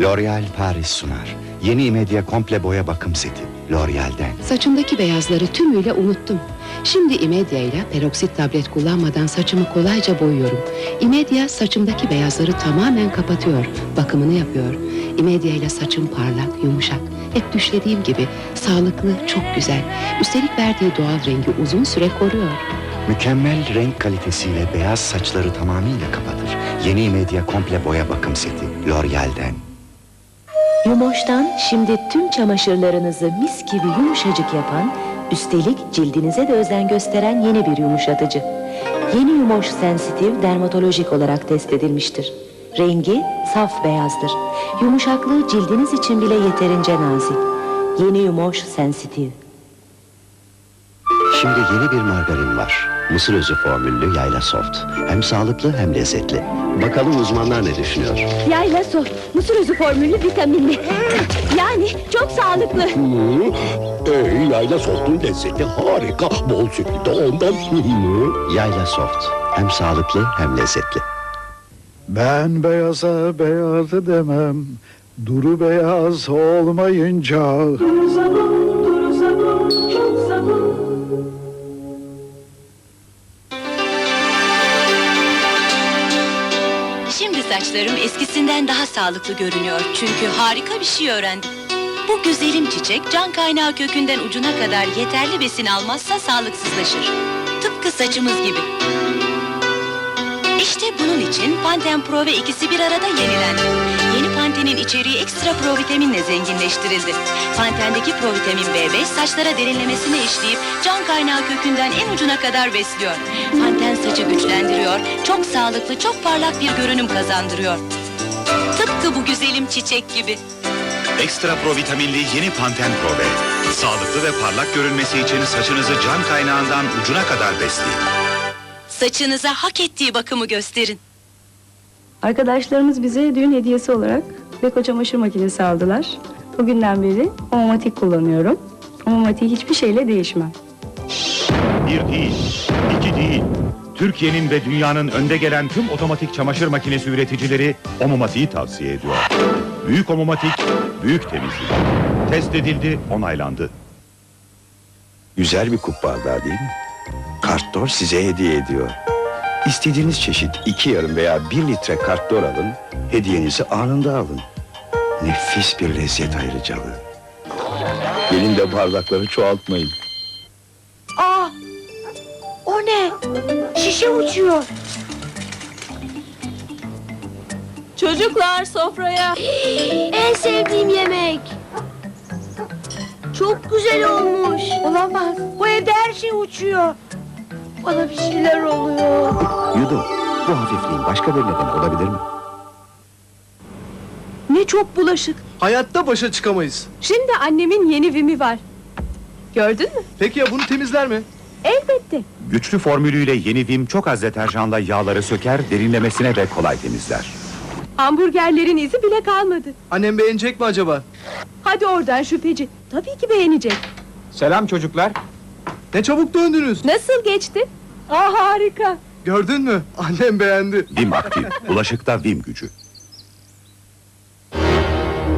L'Oréal Paris sunar. Yeni İmedya komple boya bakım seti. L'Oréal'den. Saçımdaki beyazları tümüyle unuttum. Şimdi İmedya ile peroksit tablet kullanmadan saçımı kolayca boyuyorum. İmedya saçımdaki beyazları tamamen kapatıyor, bakımını yapıyor. İmedya ile saçım parlak, yumuşak. Hep düşlediğim gibi sağlıklı, çok güzel. Üstelik verdiği doğal rengi uzun süre koruyor. Mükemmel renk kalitesiyle beyaz saçları tamamıyla kapatır. Yeni İmedya komple boya bakım seti. L'Oréal'den. Yumoş'tan şimdi tüm çamaşırlarınızı mis gibi yumuşacık yapan, üstelik cildinize de özen gösteren yeni bir yumuşatıcı. Yeni Yumoş Sensitive dermatolojik olarak test edilmiştir. Rengi saf beyazdır. Yumuşaklığı cildiniz için bile yeterince nazik. Yeni Yumoş Sensitive. Şimdi yeni bir margarin var. Mısır özü formüllü yayla soft. Hem sağlıklı hem lezzetli. Bakalım uzmanlar ne düşünüyor? Yayla sof, mısır özü formülü vitaminli. yani çok sağlıklı. Ee, yayla sotun lezzeti harika. Bol sütlü de ondan. Yayla soft. Hem sağlıklı hem lezzetli. Ben beyaza beyazı demem Duru beyaz olmayınca Şimdi saçlarım eskisinden daha sağlıklı görünüyor. Çünkü harika bir şey öğrendim. Bu güzelim çiçek can kaynağı kökünden ucuna kadar yeterli besin almazsa sağlıksızlaşır. Tıpkı saçımız gibi. İşte bunun için Panten Pro ve ikisi bir arada yenilendi. Yeni Panten'in içeriği ekstra provitaminle zenginleştirildi. Panten'deki provitamin B5 saçlara derinlemesine işleyip can kaynağı kökünden en ucuna kadar besliyor. Panten saçı güçlendiriyor, çok sağlıklı, çok parlak bir görünüm kazandırıyor. Tıpkı bu güzelim çiçek gibi. Ekstra provitaminli yeni Panten Pro B. Sağlıklı ve parlak görünmesi için saçınızı can kaynağından ucuna kadar besleyin. Saçınıza hak ettiği bakımı gösterin. Arkadaşlarımız bize düğün hediyesi olarak Beko çamaşır makinesi aldılar. O günden beri omomatik kullanıyorum. Omomatiği hiçbir şeyle değişmem. Bir değil, iki değil. Türkiye'nin ve dünyanın önde gelen tüm otomatik çamaşır makinesi üreticileri Omomati'yi tavsiye ediyor. Büyük Omomatik, büyük temizlik. Test edildi, onaylandı. Güzel bir kup bardağı değil mi? Kartdor size hediye ediyor. İstediğiniz çeşit iki yarım veya bir litre kartdor alın, hediyenizi anında alın. Nefis bir lezzet ayrıcalığı. Gelin de bardakları çoğaltmayın. Şişe uçuyor. Çocuklar sofraya. En sevdiğim yemek. Çok güzel olmuş. Olamaz. Bu evde her şey uçuyor. Bana bir şeyler oluyor. Yudu, bu hafifliğin başka bir nedeni olabilir mi? Ne çok bulaşık. Hayatta başa çıkamayız. Şimdi annemin yeni vimi var. Gördün mü? Peki ya bunu temizler mi? Elbette. Güçlü formülüyle yeni Vim çok az deterjanla yağları söker, derinlemesine ve kolay temizler. Hamburgerlerin izi bile kalmadı. Annem beğenecek mi acaba? Hadi oradan şüpheci. Tabii ki beğenecek. Selam çocuklar. Ne çabuk döndünüz. Nasıl geçti? Aa harika. Gördün mü? Annem beğendi. Vim aktif, bulaşıkta Vim gücü.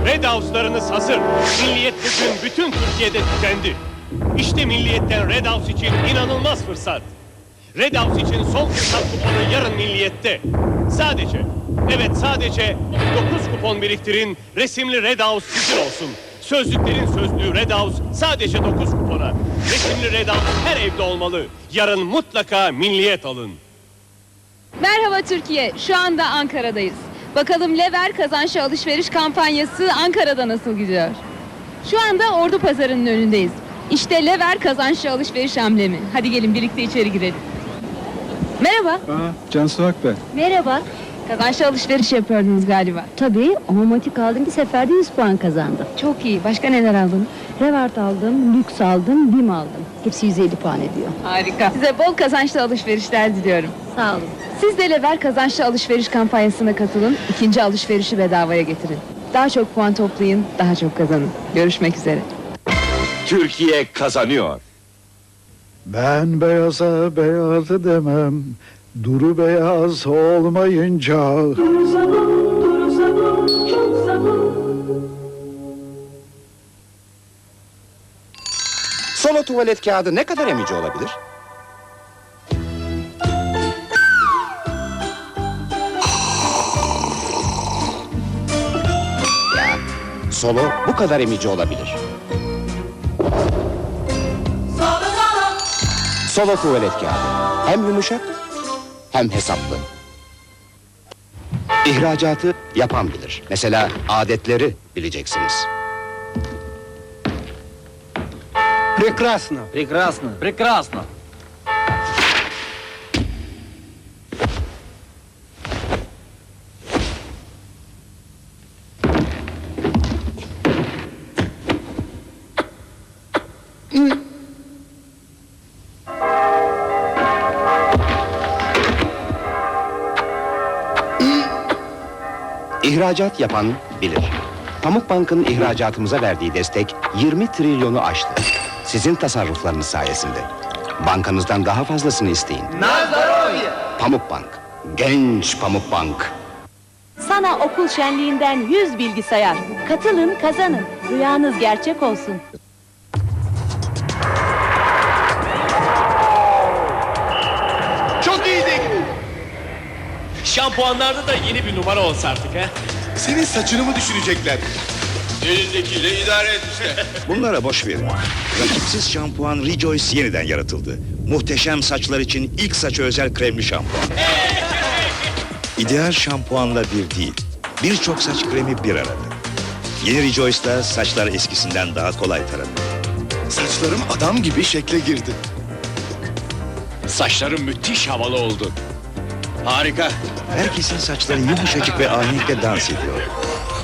Red House'larınız hazır. Milliyet bugün bütün Türkiye'de tükendi. İşte Milliyet'ten Red House için inanılmaz fırsat. Red House için son fırsat kuponu yarın Milliyet'te. Sadece, evet sadece 9 kupon biriktirin, resimli Red House sizin olsun. Sözlüklerin sözlüğü Red House sadece 9 kupona. Resimli Red House her evde olmalı. Yarın mutlaka Milliyet alın. Merhaba Türkiye, şu anda Ankara'dayız. Bakalım Lever kazançlı alışveriş kampanyası Ankara'da nasıl gidiyor? Şu anda Ordu Pazarı'nın önündeyiz. İşte Lever kazançlı alışveriş amblemi. Hadi gelin birlikte içeri girelim. Merhaba. Cansu Ak ben Merhaba. Kazançlı alışveriş yapıyordunuz galiba. Tabii omomatik aldım bir seferde 100 puan kazandım. Çok iyi. Başka neler aldın? Revart aldım, lüks aldım, bim aldım. Hepsi 150 puan ediyor. Harika. Size bol kazançlı alışverişler diliyorum. Sağ olun. Siz de Lever kazançlı alışveriş kampanyasına katılın. İkinci alışverişi bedavaya getirin. Daha çok puan toplayın, daha çok kazanın. Görüşmek üzere. Türkiye kazanıyor. Ben beyaza beyazı demem. Duru beyaz olmayınca. Duru sabun, duru sabun, çok sabun. Solo tuvalet kağıdı ne kadar emici olabilir? Solo bu kadar emici olabilir. Solo tuvalet kağıdı. Hem yumuşak hem hesaplı. İhracatı yapan bilir. Mesela adetleri bileceksiniz. Прекрасно. Прекрасно. Прекрасно. İhracat yapan bilir. Pamukbank'ın ihracatımıza verdiği destek 20 trilyonu aştı. Sizin tasarruflarınız sayesinde. Bankanızdan daha fazlasını isteyin. Pamukbank. Genç Pamukbank. Sana okul şenliğinden 100 bilgisayar. Katılın, kazanın. Rüyanız gerçek olsun. Şampuanlarda da yeni bir numara olsa artık ha. Senin saçını mı düşürecekler? Elindekiyle idare et işte. Bunlara boş verin. Rakipsiz şampuan Rejoice yeniden yaratıldı. Muhteşem saçlar için ilk saça özel kremli şampuan. İdeal şampuanla bir değil, birçok saç kremi bir arada. Yeni Rejoice'da saçlar eskisinden daha kolay taranıyor. Saçlarım adam gibi şekle girdi. Saçların müthiş havalı oldu. Harika. Herkesin saçları yumuşacık ve ahenkle dans ediyor.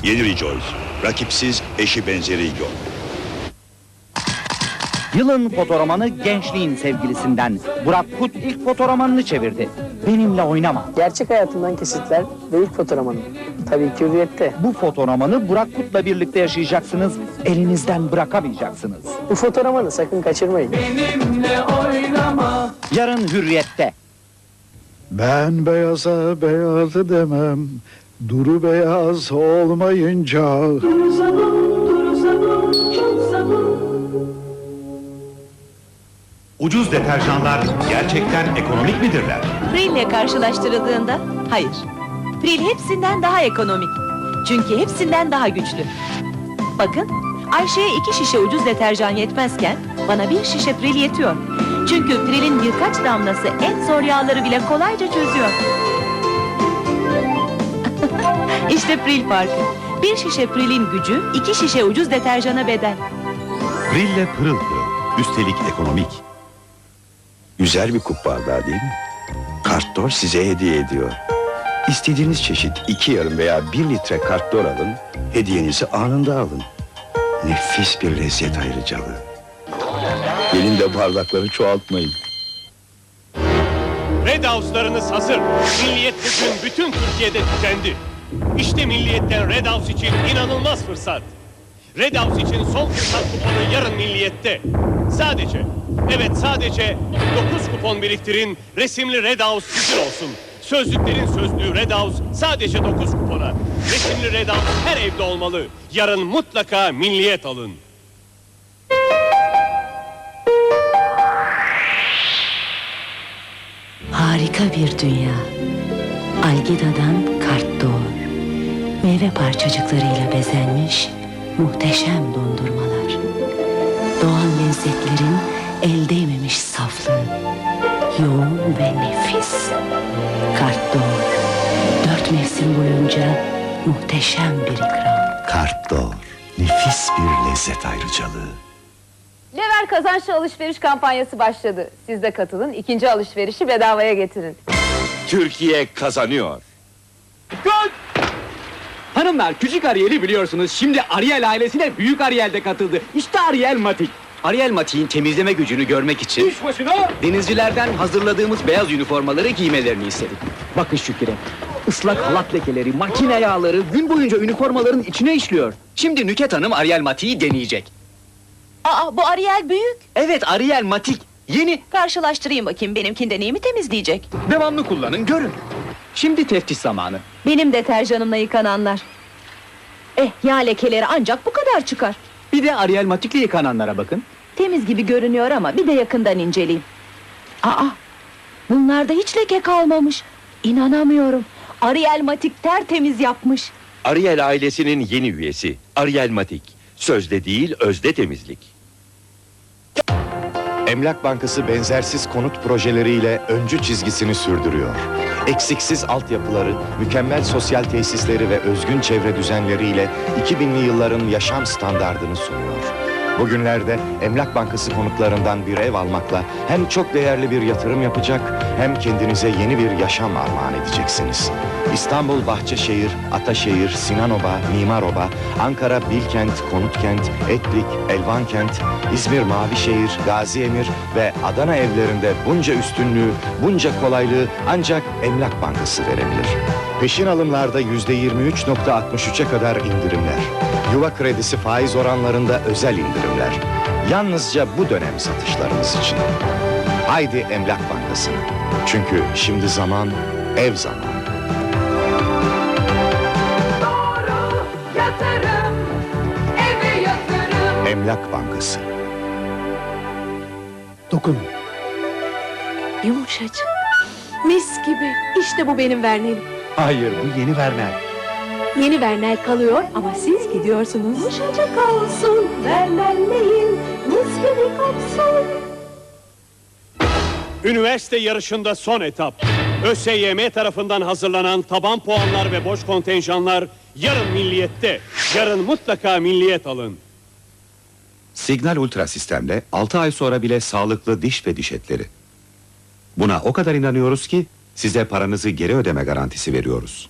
Yeni Rejoice, rakipsiz eşi benzeri yok. Yılın fotoromanı gençliğin sevgilisinden. Burak Kut ilk fotoromanını çevirdi. Benimle oynama. Gerçek hayatımdan kesitler ve ilk fotoğrafım. Tabii ki hürriyette. Bu fotoromanı Burak Kut'la birlikte yaşayacaksınız. Elinizden bırakamayacaksınız. Bu fotoğrafını sakın kaçırmayın. Yarın hürriyette. Ben beyaza beyazı demem. Duru beyaz olmayınca. Ucuz deterjanlar gerçekten ekonomik midirler? Pril ile karşılaştırıldığında hayır. Pril hepsinden daha ekonomik. Çünkü hepsinden daha güçlü. Bakın Ayşe'ye iki şişe ucuz deterjan yetmezken bana bir şişe Pril yetiyor. Çünkü Pril'in birkaç damlası en zor yağları bile kolayca çözüyor. işte Pril farkı. Bir şişe Pril'in gücü iki şişe ucuz deterjana bedel. Brille pırıl pırıl, üstelik ekonomik. Güzel bir kup bardağı değil mi? Kartdor size hediye ediyor. İstediğiniz çeşit iki yarım veya bir litre kartdor alın, hediyenizi anında alın. Nefis bir lezzet ayrıcalığı. Gelin de bardakları çoğaltmayın. Red House'larınız hazır. Milliyet bugün bütün Türkiye'de tükendi. İşte Milliyet'ten Red House için inanılmaz fırsat. Red House için son fırsat kuponu yarın Milliyet'te. Sadece, evet sadece 9 kupon biriktirin, resimli Red House sizin olsun. Sözlüklerin sözlüğü Red House sadece 9 kupona. Resimli Red House her evde olmalı. Yarın mutlaka Milliyet alın. Harika bir dünya. Algida'dan kartdor. Meyve parçacıklarıyla bezenmiş muhteşem dondurmalar. Doğal lezzetlerin el değmemiş saflığı. Yoğun ve nefis. Kartdor. Dört mevsim boyunca muhteşem bir ikram. Kartdor, nefis bir lezzet ayrıcalığı. Lever kazançlı alışveriş kampanyası başladı. Siz de katılın, ikinci alışverişi bedavaya getirin. Türkiye kazanıyor. Hanımlar küçük Ariel'i biliyorsunuz. Şimdi Ariel ailesine büyük Ariel de katıldı. İşte Ariel Matik. Ariel Matik'in temizleme gücünü görmek için denizcilerden hazırladığımız beyaz üniformaları giymelerini istedik. Bakın Şükür'e. Islak halat lekeleri, makine yağları gün boyunca üniformaların içine işliyor. Şimdi Nüket Hanım Ariel Matik'i deneyecek. Aa bu Ariel büyük. Evet Ariel Matik. Yeni. Karşılaştırayım bakayım benimkinde neyi mi temizleyecek? Devamlı kullanın görün. Şimdi teftiş zamanı. Benim deterjanımla yıkananlar. Eh yağ lekeleri ancak bu kadar çıkar. Bir de Ariel Matik'le yıkananlara bakın. Temiz gibi görünüyor ama bir de yakından inceleyeyim. Aa, bunlarda hiç leke kalmamış. İnanamıyorum. Ariel Matik tertemiz yapmış. Ariel ailesinin yeni üyesi Ariel Matik. Sözde değil özde temizlik. Emlak Bankası benzersiz konut projeleriyle öncü çizgisini sürdürüyor. Eksiksiz altyapıları, mükemmel sosyal tesisleri ve özgün çevre düzenleriyle 2000'li yılların yaşam standardını sunuyor. Bugünlerde Emlak Bankası konutlarından bir ev almakla hem çok değerli bir yatırım yapacak hem kendinize yeni bir yaşam armağan edeceksiniz. İstanbul, Bahçeşehir, Ataşehir, Sinanoba, Mimaroba, Ankara, Bilkent, Konutkent, Etlik, Elvankent, İzmir, Mavişehir, Gaziemir ve Adana evlerinde bunca üstünlüğü, bunca kolaylığı ancak Emlak Bankası verebilir. Peşin alımlarda %23.63'e kadar indirimler. Yuva kredisi faiz oranlarında özel indirimler. Yalnızca bu dönem satışlarımız için. Haydi Emlak Bankası'na. Çünkü şimdi zaman ev zamanı. Emlak Bankası. Dokun. Yumuşacık. Mis gibi. İşte bu benim Vernel'im. Hayır bu yeni Werner. Yeni Vernel kalıyor ama siz gidiyorsunuz. Yumuşacık olsun. Vernel'leyin. Mis gibi kopsun. Üniversite yarışında son etap. ÖSYM tarafından hazırlanan taban puanlar ve boş kontenjanlar yarın milliyette. Yarın mutlaka milliyet alın. Signal Ultra sistemle 6 ay sonra bile sağlıklı diş ve diş etleri. Buna o kadar inanıyoruz ki size paranızı geri ödeme garantisi veriyoruz.